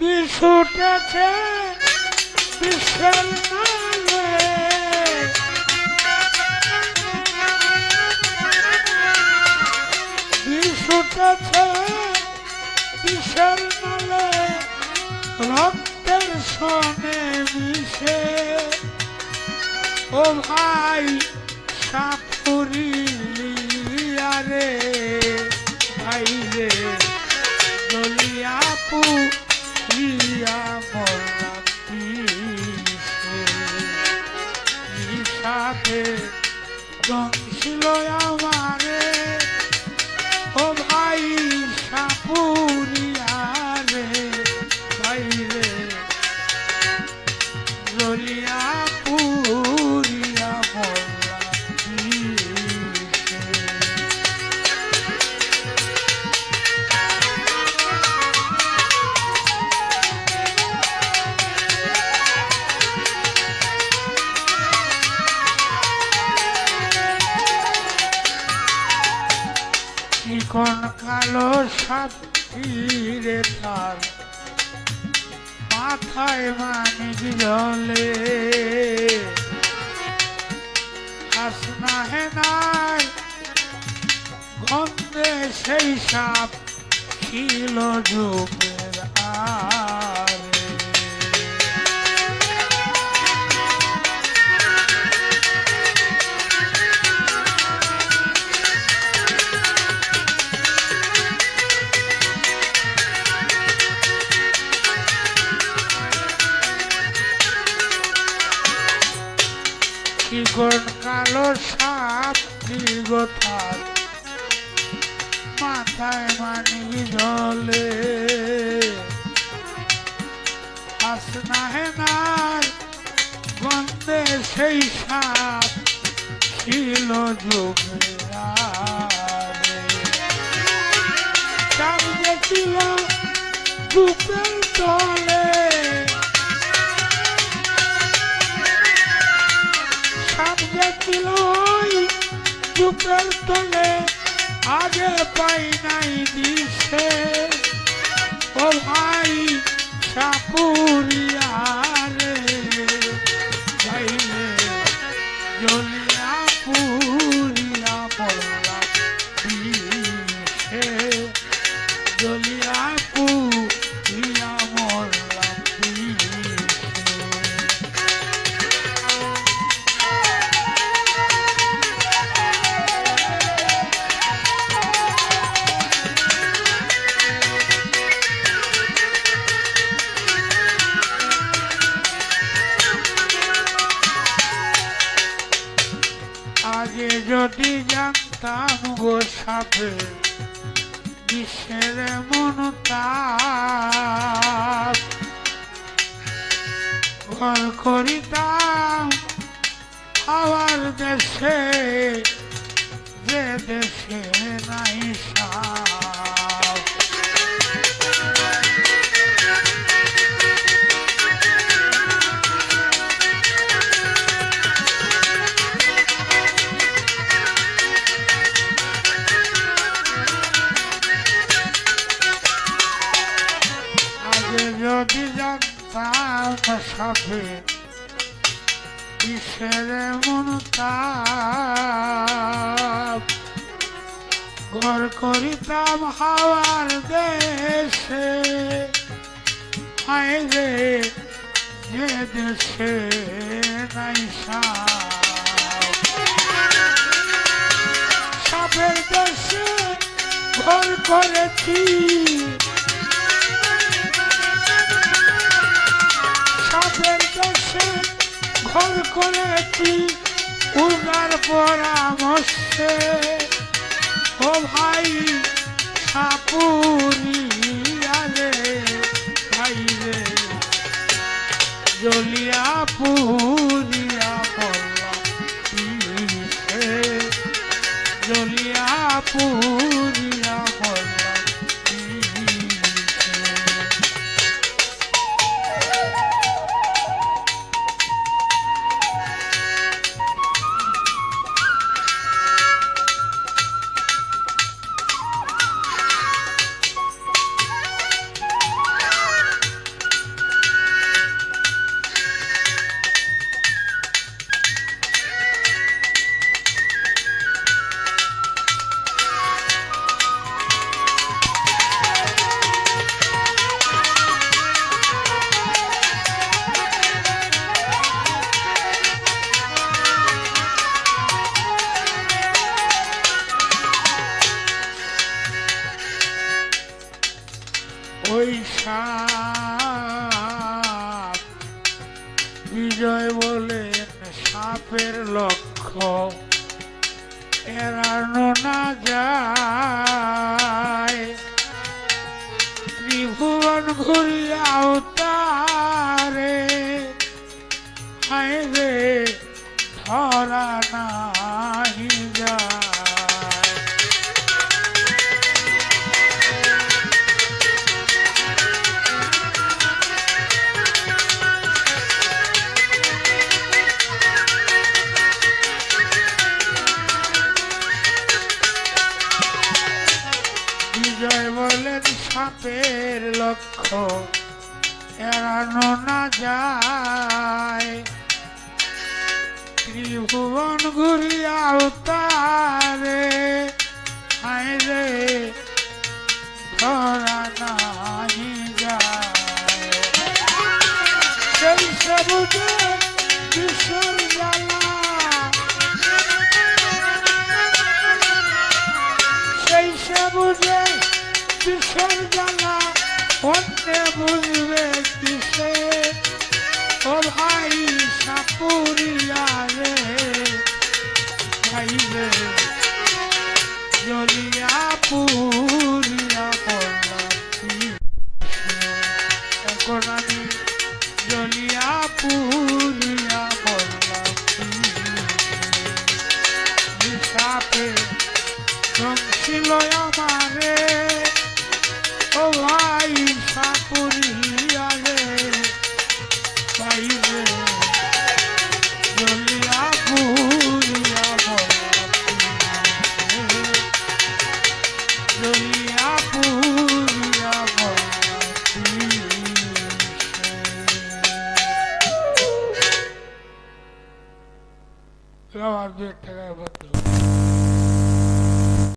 উঠেছে বিশ্বের বিষ উঠেছে বিশ্বের নালে, রক্তের সনে মিশে। ও ভাই সাপুরিয়া রে ভাই রে দলিয়াপু drunk. কালো সাথীরে তার মাথায় মানিক জলে। হাসনা হেনার গন্ধে সেই সাপ ছিল যুগের মাথায় মানি জলে। হাসনা হেনার গন্ধে সেই সাপ ছিল যুগে ছিল যুগের তলে। সামনে ছিল ওই চুপের তলে। আগে পাই নাই দিছে ও ভাই সাপুরিয়া রে আগে যদি জানতাম গো সাথে বিশ্বের মন তার করিতাম আবার দেশে, যে দেশে নাই সাপ। সাথে কিসের মন ঘর করিতাম হাওয়ার দেশে রে যে দেশে নাই সাপের দেশে ঘর করেছি সাপের দেশে ঘর করেছি, উগার পরামর্শে। ও ভাই সাপুরিয়া রে ভাই রে। জলিয়া পুরিয়া পড়লা জলিয়া পুরিয়া বিজয় বলে সাপের লক্ষ্য। এড়ানো না যায়। ত্রিভুবন ঘুরিয়াও তারে। হায় সাপের লক্ষ্য এড়ানো না যায়। ত্রিভুবন ঘুরিয়াও তারে হায় রে, ধরা নাহি যায়। সেই সবুজে কিশোর জ্বালা কিশোর জ্বালা অন্যে বুঝবে কিসে? ও ভাই সাপুরিয়া রে। ভাই রে।